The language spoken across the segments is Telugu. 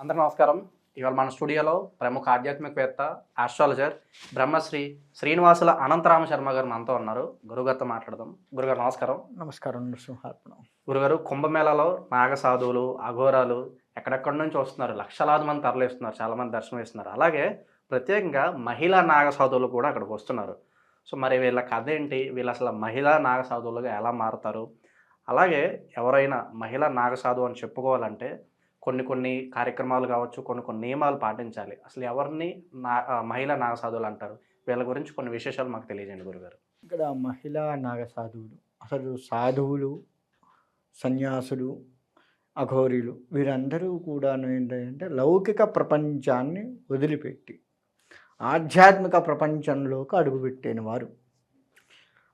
అందరికీ నమస్కారం. ఇవాళ మన స్టూడియోలో ప్రముఖ ఆధ్యాత్మికవేత్త ఆస్ట్రాలజర్ బ్రహ్మశ్రీ శ్రీనివాసుల అనంతరామ శర్మ గారు మనతో ఉన్నారు. గురుగారితో మాట్లాడదాం. గురుగారు నమస్కారం. నమస్కారం నృసింహార్పణం. గురుగారు కుంభమేళాలో నాగ సాధువులు అఘోరాలు ఎక్కడెక్కడి నుంచి వస్తున్నారు? లక్షలాది మంది తరలిస్తున్నారు చాలా మంది దర్శనం ఇస్తున్నారు అలాగే ప్రత్యేకంగా మహిళా నాగ సాధువులు కూడా అక్కడికి వస్తున్నారు. సో మరి వీళ్ళ కథ ఏంటి? వీళ్ళు అసలు మహిళా నాగ సాధువులుగా ఎలా మారుతారు? అలాగే ఎవరైనా మహిళా నాగ సాధువు అని చెప్పుకోవాలంటే కొన్ని కొన్ని కార్యక్రమాలు కావచ్చు కొన్ని కొన్ని నియమాలు పాటించాలి. అసలు ఎవరిని నా మహిళా నాగసాధువులు అంటారు? వీళ్ళ గురించి కొన్ని విశేషాలు మాకు తెలియజేయండి గురుగారు. ఇక్కడ మహిళా నాగసాధువులు అసలు సాధువులు సన్యాసులు అఘోరీలు వీరందరూ కూడా ఏంటంటే లౌకిక ప్రపంచాన్ని వదిలిపెట్టి ఆధ్యాత్మిక ప్రపంచంలోకి అడుగుపెట్టిన వారు.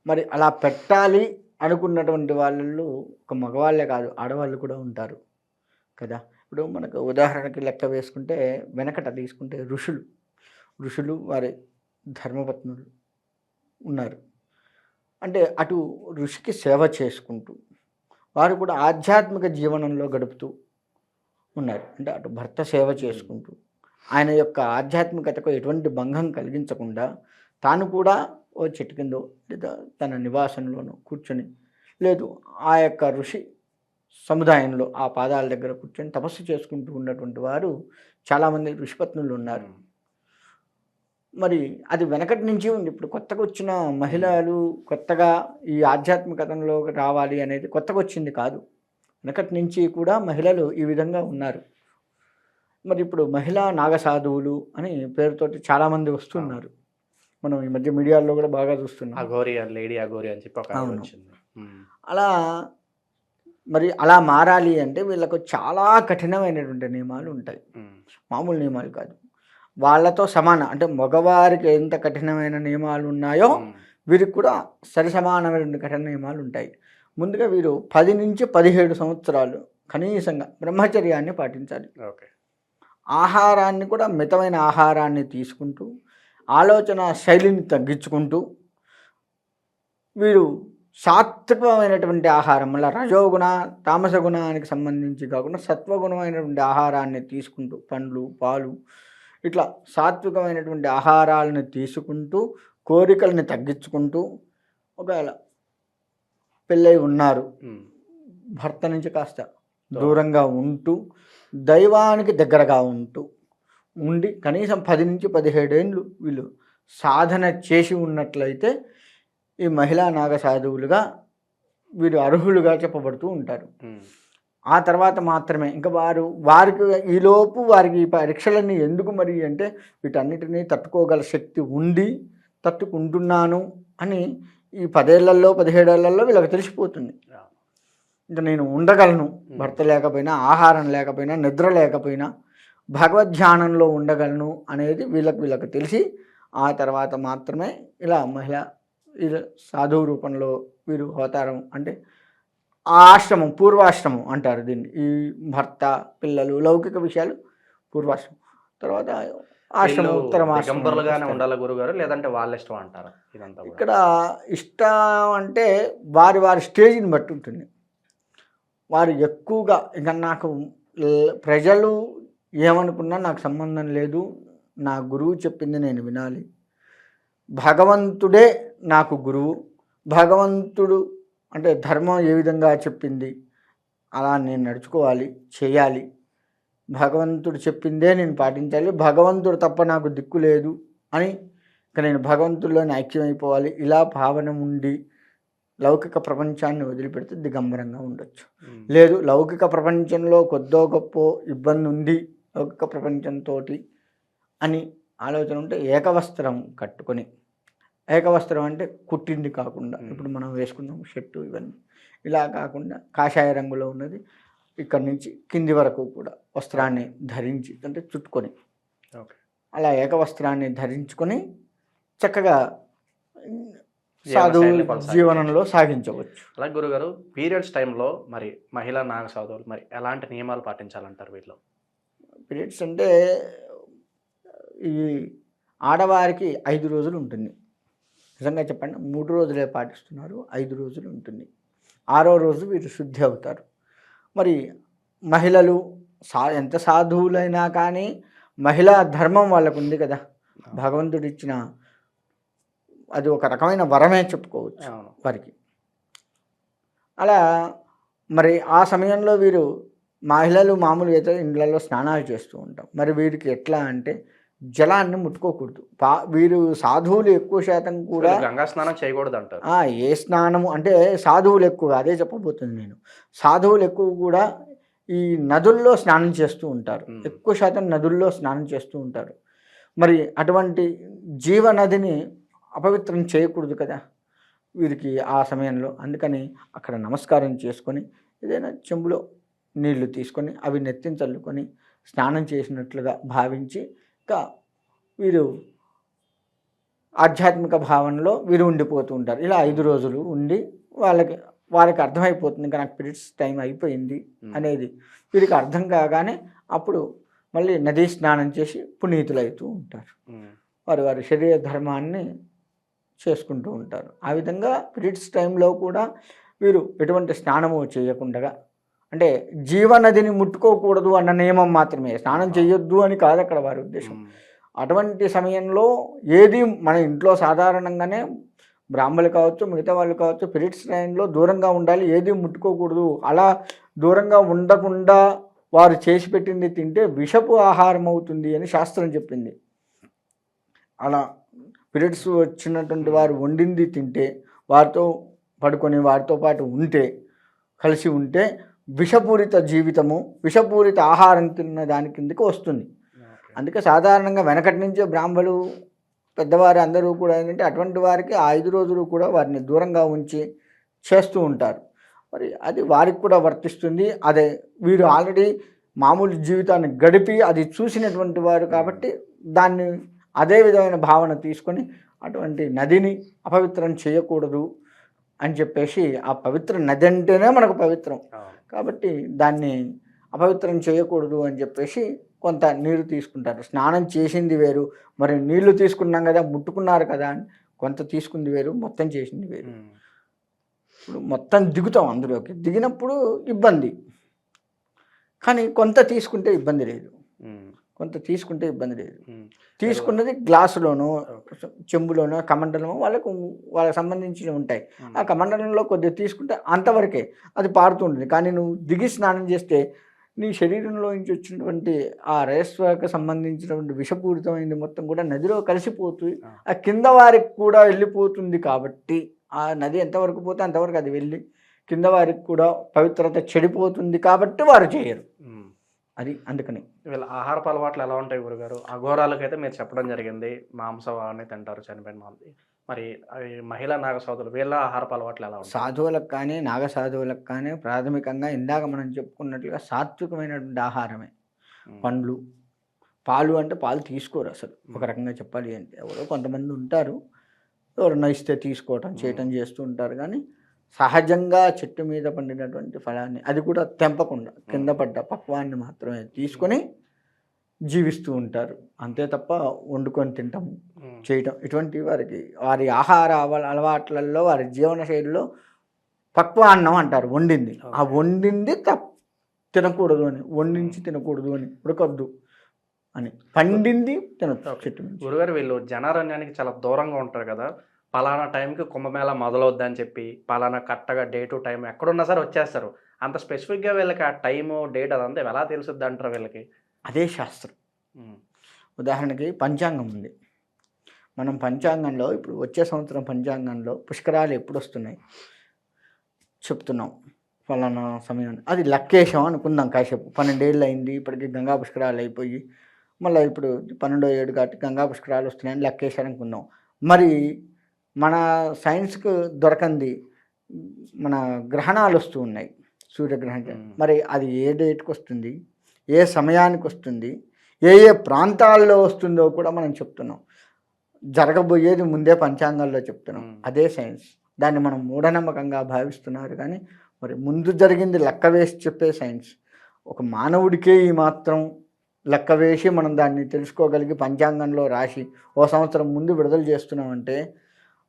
మరి అలా పెట్టాలి అనుకున్నటువంటి వాళ్ళల్లో ఒక మగవాళ్ళే కాదు ఆడవాళ్ళు కూడా ఉంటారు కదా. ఇప్పుడు మనకు ఉదాహరణకి లెక్క వేసుకుంటే వెనకట తీసుకుంటే ఋషులు ఋషులు వారి ధర్మపత్నులు ఉన్నారు. అంటే అటు ఋషికి సేవ చేసుకుంటూ వారు కూడా ఆధ్యాత్మిక జీవనంలో గడుపుతూ ఉన్నారు. అంటే అటు భర్త సేవ చేసుకుంటూ ఆయన యొక్క ఆధ్యాత్మికతకు ఎటువంటి భంగం కలిగించకుండా తాను కూడా ఓ చెట్టు కిందో లేదా తన నివాసంలోనో కూర్చొని లేదు ఆ యొక్క ఋషి సముదాయంలో ఆ పాదాల దగ్గర కూర్చొని తపస్సు చేసుకుంటూ ఉన్నటువంటి వారు చాలామంది ఋషిపత్నులు ఉన్నారు. మరి అది వెనకటి నుంచి ఉంది. ఇప్పుడు కొత్తగా వచ్చిన మహిళలు కొత్తగా ఈ ఆధ్యాత్మికతలో రావాలి అనేది కొత్తగా వచ్చింది కాదు. వెనకటి నుంచి కూడా మహిళలు ఈ విధంగా ఉన్నారు. మరి ఇప్పుడు మహిళా నాగసాధువులు అని పేరుతోటి చాలామంది వస్తున్నారు. మనం ఈ మధ్య మీడియాలో కూడా బాగా చూస్తున్నాం. అఘోరి లేడీ అఘోరి అని చెప్పి. అలా మరి అలా మారాలి అంటే వీళ్ళకు చాలా కఠినమైనటువంటి నియమాలు ఉంటాయి. మామూలు నియమాలు కాదు. వాళ్ళతో సమానం అంటే మగవారికి ఎంత కఠినమైన నియమాలు ఉన్నాయో. వీరికి కూడా సరి సమానమైన కఠిన నియమాలు ఉంటాయి. ముందుగా వీరు పది నుంచి పదిహేడు సంవత్సరాలు కనీసంగా బ్రహ్మచర్యాన్ని పాటించాలి. ఓకే. ఆహారాన్ని కూడా మితమైన ఆహారాన్ని తీసుకుంటూ ఆలోచన శైలిని తగ్గించుకుంటూ వీరు సాత్వికమైనటువంటి ఆహారం మళ్ళీ రజోగుణ తామస గుణానికి సంబంధించి కాకుండా సత్వగుణమైనటువంటి ఆహారాన్ని తీసుకుంటూ పండ్లు పాలు ఇట్లా సాత్వికమైనటువంటి ఆహారాలను తీసుకుంటూ కోరికల్ని తగ్గించుకుంటూ ఒకవేళ పెళ్ళై ఉన్నారు. భర్త నుంచి కాస్త దూరంగా ఉంటూ దైవానికి దగ్గరగా ఉంటూ ఉండి కనీసం పది నుంచి పదిహేడేళ్ళు వీళ్ళు సాధన చేసి ఉన్నట్లయితే ఈ మహిళా నాగ సాధువులుగా వీరు అర్హులుగా చెప్పబడుతూ ఉంటారు. ఆ తర్వాత మాత్రమే ఇంకా వారు వారికి ఈలోపు వారికి ఈ పరీక్షలన్నీ ఎందుకు మరి అంటే వీటన్నిటినీ తట్టుకోగల శక్తి ఉండి తట్టుకుంటున్నాను అని ఈ పదేళ్ళలో పదిహేడేళ్ళలో వీళ్ళకి తెలిసిపోతుంది. ఇంకా నేను ఉండగలను భర్త లేకపోయినా ఆహారం లేకపోయినా నిద్ర లేకపోయినా భగవద్ధ్యానంలో ఉండగలను అనేది వీళ్ళకి వీళ్ళకి తెలిసి ఆ తర్వాత మాత్రమే ఇలా మహిళ ఇలా సాధువు రూపంలో వీరు అవతారం అంటే ఆ ఆశ్రమం పూర్వాశ్రమం అంటారు దీన్ని. ఈ భర్త పిల్లలు లౌకిక విషయాలు పూర్వాశ్రమం. తర్వాత ఆశ్రమం వీళ్ళు ఉత్తరమాశ్రమం దిగంబరులుగానే ఉండాలి గురుగారు లేదంటే వాళ్ళ ఇష్టం అంటారా ఇదంతా కూడా. ఇక్కడ ఇష్టం అంటే వారి వారి స్టేజ్ని బట్టి ఉంటుంది. వారు ఎక్కువగా ఇక నాకు ప్రజలు ఏమనుకున్నా నాకు సంబంధం లేదు నా గురువు చెప్పింది నేను వినాలి. భగవంతుడే నాకు గురువు. భగవంతుడు అంటే ధర్మం ఏ విధంగా చెప్పింది? అలా నేను నడుచుకోవాలి చేయాలి. భగవంతుడు చెప్పిందే నేను పాటించాలి. భగవంతుడు తప్ప నాకు దిక్కు లేదు అని ఇక నేను భగవంతుడిలోని ఐక్యమైపోవాలి. ఇలా భావన ఉండి లౌకిక ప్రపంచాన్ని వదిలిపెడితే దిగంబరంగా ఉండొచ్చు. లేదు లౌకిక ప్రపంచంలో కొద్దో గొప్ప ఇబ్బంది ఉంది లౌకిక ప్రపంచంతో అని ఆలోచన ఉంటే ఏకవస్త్రం కట్టుకొని ఏకవస్త్రం అంటే కుట్టింది కాకుండా. ఇప్పుడు మనం వేసుకున్నాం షర్టు ఇవన్నీ. ఇలా కాకుండా కాషాయ రంగులో ఉన్నది. ఇక్కడి నుంచి కింది వరకు కూడా వస్త్రాన్ని ధరించి అంటే చుట్టుకొని. ఓకే. అలా ఏకవస్త్రాన్ని ధరించుకొని చక్కగా సాధువు. జీవనంలో సాగించవచ్చు. అలాగే గురుగారు పీరియడ్స్ టైంలో మరి మహిళా నాగ సాధువులు మరి ఎలాంటి నియమాలు పాటించాలంటారు వీటిలో? పీరియడ్స్ అంటే ఈ ఆడవారికి ఐదు రోజులు ఉంటుంది. నిజంగా చెప్పండి మూడు రోజులే పాటిస్తున్నారు ఐదు రోజులు ఉంటుంది. ఆరో రోజు వీరు శుద్ధి అవుతారు. మరి మహిళలు సా ఎంత సాధువులైనా కానీ మహిళా ధర్మం వాళ్ళకు ఉంది కదా. భగవంతుడు ఇచ్చిన అది ఒక రకమైన వరమే చెప్పుకోవచ్చు వారికి. అలా మరి ఆ సమయంలో వీరు మహిళలు మామూలుగా అయితే ఇండ్లలో స్నానాలు చేస్తూ ఉంటాం. మరి వీరికి ఎట్లా అంటే జలాన్ని ముట్టుకోకూడదు. పా వీరు సాధువులు ఎక్కువ శాతం కూడా గంగా స్నానం చేయకూడదు అంటారు ఏ స్నానము అంటే సాధువులు ఎక్కువ అదే చెప్పబోతుంది నేను. సాధువులు ఎక్కువ కూడా ఈ నదుల్లో స్నానం చేస్తూ ఉంటారు. ఎక్కువ శాతం నదుల్లో స్నానం చేస్తూ ఉంటారు. మరి అటువంటి జీవనదిని అపవిత్రం చేయకూడదు కదా వీరికి ఆ సమయంలో. అందుకని అక్కడ నమస్కారం చేసుకొని ఏదైనా చెంబులో నీళ్ళు తీసుకొని అవి నెత్తిన చల్లుకొని స్నానం చేసినట్లుగా భావించి వీరు ఆధ్యాత్మిక భావనలో వీరు ఉండిపోతూ ఉంటారు ఇలా ఐదు రోజులు ఉండి వాళ్ళకి వాళ్ళకి అర్థమైపోతుంది ఇంకా నాకు పీరియడ్స్ టైం అయిపోయింది. అనేది వీరికి అర్థం కాగానే అప్పుడు మళ్ళీ నదీ స్నానం చేసి పునీతులవుతూ ఉంటారు. వారి వారి శరీర ధర్మాన్ని చేసుకుంటూ ఉంటారు ఆ విధంగా పీరియడ్స్ టైంలో కూడా వీరు ఎటువంటి స్నానము చేయకుండా అంటే జీవనదిని ముట్టుకోకూడదు అన్న నియమం మాత్రమే. స్నానం చేయొద్దు అని కాదు అక్కడ వారి ఉద్దేశం. అటువంటి సమయంలో ఏది మన ఇంట్లో సాధారణంగానే బ్రాహ్మణులు కావచ్చు మిగతా వాళ్ళు కావచ్చు పీరియడ్స్ టైంలో దూరంగా ఉండాలి ఏది ముట్టుకోకూడదు. అలా దూరంగా ఉండకుండా వారు చేసి పెట్టింది తింటే విషపు ఆహారం అవుతుంది అని శాస్త్రం చెప్పింది. అలా పీరియడ్స్ వచ్చినటువంటి వారు వండింది తింటే వారితో పడుకొని వారితో పాటు ఉంటే కలిసి ఉంటే విషపూరిత జీవితము విషపూరిత ఆహారం తిన్న దాని కిందకి వస్తుంది. అందుకే సాధారణంగా వెనకటి నుంచే బ్రాహ్మలు పెద్దవారు అందరూ కూడా ఏంటంటే అటువంటి వారికి ఆ ఐదు రోజులు కూడా వారిని దూరంగా ఉంచి చేస్తూ ఉంటారు మరి అది వారికి కూడా వర్తిస్తుంది అదే వీరు ఆల్రెడీ మామూలు జీవితాన్ని గడిపి అది చూసినటువంటి వారు కాబట్టి దాన్ని అదే విధమైన భావన తీసుకొని అటువంటి నదిని అపవిత్రం చేయకూడదు అని చెప్పేసి ఆ పవిత్ర నది అంటేనే మనకు పవిత్రం. కాబట్టి దాన్ని అపవిత్రం చేయకూడదు అని చెప్పేసి కొంత నీరు తీసుకుంటారు. స్నానం చేసింది వేరు మరి నీళ్ళు తీసుకున్నాం కదా ముట్టుకున్నారు కదా అని కొంత తీసుకుంది వేరు మొత్తం చేసింది వేరు. ఇప్పుడు మొత్తం దిగుతాం అందులోకి. దిగినప్పుడు ఇబ్బంది. కానీ కొంత తీసుకుంటే ఇబ్బంది లేదు. కొంత తీసుకుంటే ఇబ్బంది లేదు. తీసుకున్నది గ్లాసులోనో. చెంబులోనో కమండలమో వాళ్ళకు వాళ్ళకి సంబంధించినవి ఉంటాయి. ఆ కమండలంలో కొద్దిగా తీసుకుంటే అంతవరకే అది పారుతుంటుంది కానీ నువ్వు దిగి స్నానం చేస్తే నీ శరీరంలో నుంచి వచ్చినటువంటి ఆ రేస్వాకి సంబంధించినటువంటి విషపూరితమైనది మొత్తం కూడా నదిలో కలిసిపోతుంది ఆ. కింద వారికి కూడా వెళ్ళిపోతుంది కాబట్టి ఆ నది ఎంతవరకు పోతే అంతవరకు అది వెళ్ళి కింద వారికి కూడా పవిత్రత చెడిపోతుంది కాబట్టి వారు చేయరు. అది అందుకని. వీళ్ళ ఆహారపు అలవాట్లు ఎలా ఉంటాయి గురుగారు? అఘోరాలకైతే మీరు చెప్పడం జరిగింది. మాంసాన్ని తింటారు చనిపోయిన మాంసం మరి అవి మహిళా నాగ సోదరులు వీళ్ళ ఆహారపు అలవాట్లు ఎలా ఉంటాయి? సాధువులకు కానీ నాగ సాధువులకు కానీ ప్రాథమికంగా ఇందాక మనం చెప్పుకున్నట్లుగా సాత్వికమైనటువంటి ఆహారమే. పండ్లు. పాలు అంటే పాలు తీసుకోరు అసలు. ఒక రకంగా చెప్పాలి అంటే ఎవరో కొంతమంది ఉంటారు. ఎవరన్నా ఇస్తే తీసుకోవటం చేయటం చేస్తూ ఉంటారు. కానీ సహజంగా చెట్టు మీద పండినటువంటి ఫలాన్ని అది కూడా తెంపకుండా కింద పడ్డ పక్వాన్ని మాత్రమే తీసుకొని జీవిస్తూ ఉంటారు. అంతే తప్ప వండుకొని తింటాం. చేయటం ఇటువంటి వారికి వారి ఆహార అలవాట్లలో వారి జీవన శైలిలో పక్వ అన్నం అంటారు వండింది. ఆ వండింది తప్ తినకూడదు అని వండించి తినకూడదు అని ఉడకొద్దు అని పండింది తినొచ్చు. చెట్టు గురుగారు వీళ్ళు జనారణ్యానికి చాలా దూరంగా ఉంటారు కదా పలానా టైంకి కుంభమేళ మొదలవుద్ది అని చెప్పి పలానా కరెక్ట్గా డేటు టైం ఎక్కడున్నా సరే వచ్చేస్తారు. అంత స్పెసిఫిక్గా వీళ్ళకి ఆ టైము డేట్ అదంతా ఎలా తెలుసుద్ది అంటారు వీళ్ళకి? అదే శాస్త్రం. ఉదాహరణకి పంచాంగం ఉంది. మనం పంచాంగంలో ఇప్పుడు వచ్చే సంవత్సరం పంచాంగంలో పుష్కరాలు ఎప్పుడు వస్తున్నాయి చెప్తున్నాం. ఫలానా సమయం. అది లక్కేశం అనుకుందాం కాసేపు. పన్నెండేళ్ళు అయింది ఇప్పటికి గంగా పుష్కరాలు అయిపోయి మళ్ళీ ఇప్పుడు పన్నెండో ఏడు కాబట్టి గంగా పుష్కరాలు వస్తున్నాయని లక్కేశారు అనుకుందాం. మరి మన సైన్స్కు దొరకంది మన గ్రహణాలు వస్తూ ఉన్నాయి సూర్యగ్రహణం. మరి అది ఏ డేట్కి వస్తుంది? ఏ సమయానికి వస్తుంది? ఏ ఏ ప్రాంతాల్లో వస్తుందో కూడా మనం చెప్తున్నాం. జరగబోయేది ముందే పంచాంగాల్లో చెప్తున్నాం. అదే సైన్స్. దాన్ని మనం మూఢనమ్మకంగా భావిస్తున్నారు కానీ మరి ముందు జరిగింది లెక్క వేసి చెప్పే సైన్స్. ఒక మానవుడికే ఈ మాత్రం లెక్క వేసి మనం దాన్ని తెలుసుకోగలిగి పంచాంగంలో రాసి ఓ సంవత్సరం ముందు విడుదల చేస్తున్నామంటే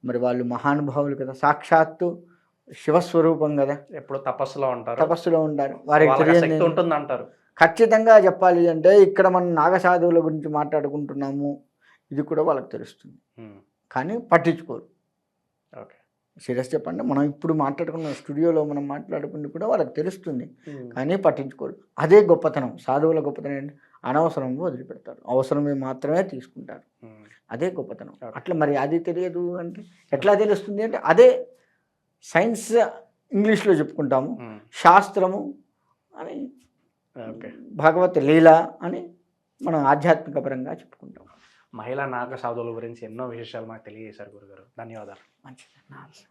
మరి వాళ్ళు మహానుభావులు కదా. సాక్షాత్తు శివస్వరూపం కదా. ఎప్పుడు తపస్సులో ఉంటారు. తపస్సులో ఉంటారు. వారికి వాళ్ళకి తెలియని శక్తి ఉంటుంది అంటారు ఖచ్చితంగా చెప్పాలి అంటే ఇక్కడ మనం నాగసాధువుల గురించి మాట్లాడుకుంటున్నాము. ఇది కూడా వాళ్ళకి తెలుస్తుంది. కానీ పట్టించుకోరు. ఓకే. సీరియస్ చెప్పండి మనం ఇప్పుడు మాట్లాడుకున్న స్టూడియోలో మనం మాట్లాడుకుంది కూడా వాళ్ళకి తెలుస్తుంది. కానీ పట్టించుకోరు. అదే గొప్పతనం సాధువుల గొప్పతనం ఏంటి? అనవసరంగా వదిలిపెడతారు. అవసరమే మాత్రమే తీసుకుంటారు. అదే గొప్పతనం. అట్లా మరి అది తెలియదు అంటే ఎట్లా తెలుస్తుంది అంటే అదే సైన్స్ ఇంగ్లీష్లో చెప్పుకుంటాము శాస్త్రము అని భగవత్ లీల అని మనం ఆధ్యాత్మిక పరంగా చెప్పుకుంటాం మహిళా నాగ సాధువుల గురించి ఎన్నో విశేషాలు మాకు తెలియజేశారు గురుగారు. ధన్యవాదాలు. మంచిది.